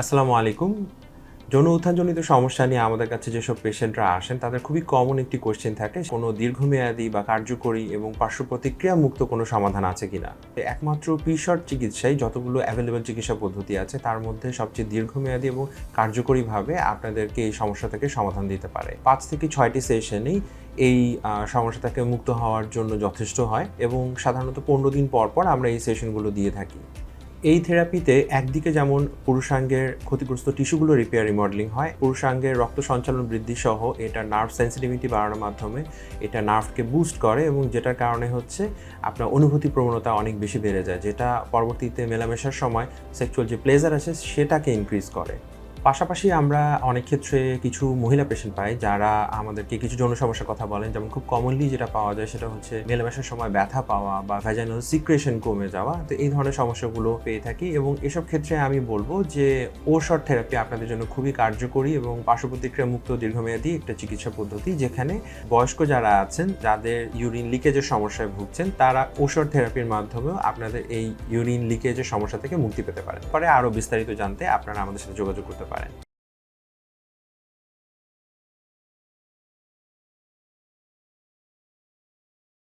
আসসালামু আলাইকুম। যৌন উত্থানজনিত সমস্যা নিয়ে আমাদের কাছে যেসব পেশেন্টরা আসেন তাদের খুবই কমন একটি কোশ্চেন থাকে কোনো দীর্ঘমেয়াদী বা কার্যকরী এবং পার্শ্ব প্রতিক্রিয়া মুক্ত কোনো সমাধান আছে কিনা? একমাত্র পিশট চিকিৎসায় যতগুলো অ্যাভেলেবল চিকিৎসা পদ্ধতি আছে তার মধ্যে সবচেয়ে দীর্ঘমেয়াদী এবং কার্যকরীভাবে আপনাদেরকে এই সমস্যা থেকে সমাধান দিতে পারে। পাঁচ থেকে ছয়টি সেশনেই এই আহ, সমস্যা থেকে মুক্ত হওয়ার জন্য যথেষ্ট হয় এবং সাধারণত পনেরো দিন পর পর আমরা এই সেশনগুলো দিয়ে থাকি। এই থেরাপিতে একদিকে যেমন পুরুষাঙ্গের ক্ষতিগ্রস্ত টিস্যুগুলো রিপেয়ার রিমডেলিং হয়, পুরুষাঙ্গের রক্ত সঞ্চালন বৃদ্ধি সহ এটা নার্ভ সেন্সিটিভিটি বাড়ানোর মাধ্যমে এটা নার্ভকে বুস্ট করে এবং যেটার কারণে হচ্ছে আপনার অনুভূতি প্রবণতা অনেক বেশি বেড়ে যায়, যেটা পরবর্তীতে মেলামেশার সময় সেক্সুয়াল যে প্লেজার আছে সেটাকে ইনক্রিজ করে। পাশাপাশি আমরা অনেক ক্ষেত্রে কিছু মহিলা পেশেন্ট পাই যারা আমাদেরকে কিছু যৌন সমস্যার কথা বলেন, যেমন খুব কমনলি যেটা পাওয়া যায় সেটা হচ্ছে মেলামেশার সময় ব্যথা পাওয়া বা ভ্যাজাইনাল সিক্রেশন কমে যাওয়া। তো এই ধরনের সমস্যাগুলো পেয়ে থাকি এবং এসব ক্ষেত্রে আমি বলব যে ওশট থেরাপি আপনাদের জন্য খুবই কার্যকরী এবং পার্শ্বপ্রতিক্রিয়া মুক্ত দীর্ঘমেয়াদী একটা চিকিৎসা পদ্ধতি যেখানে বয়স্ক যারা আছেন, যাদের ইউরিন লিকেজের সমস্যায় ভুগছেন, তারা ওষুধ থেরাপির মাধ্যমেও আপনাদের এই ইউরিন লিকেজের সমস্যা থেকে মুক্তি পেতে পারেন। পরে আরও বিস্তারিত জানতে আপনারা আমাদের সাথে যোগাযোগ করতে পারেন। করেন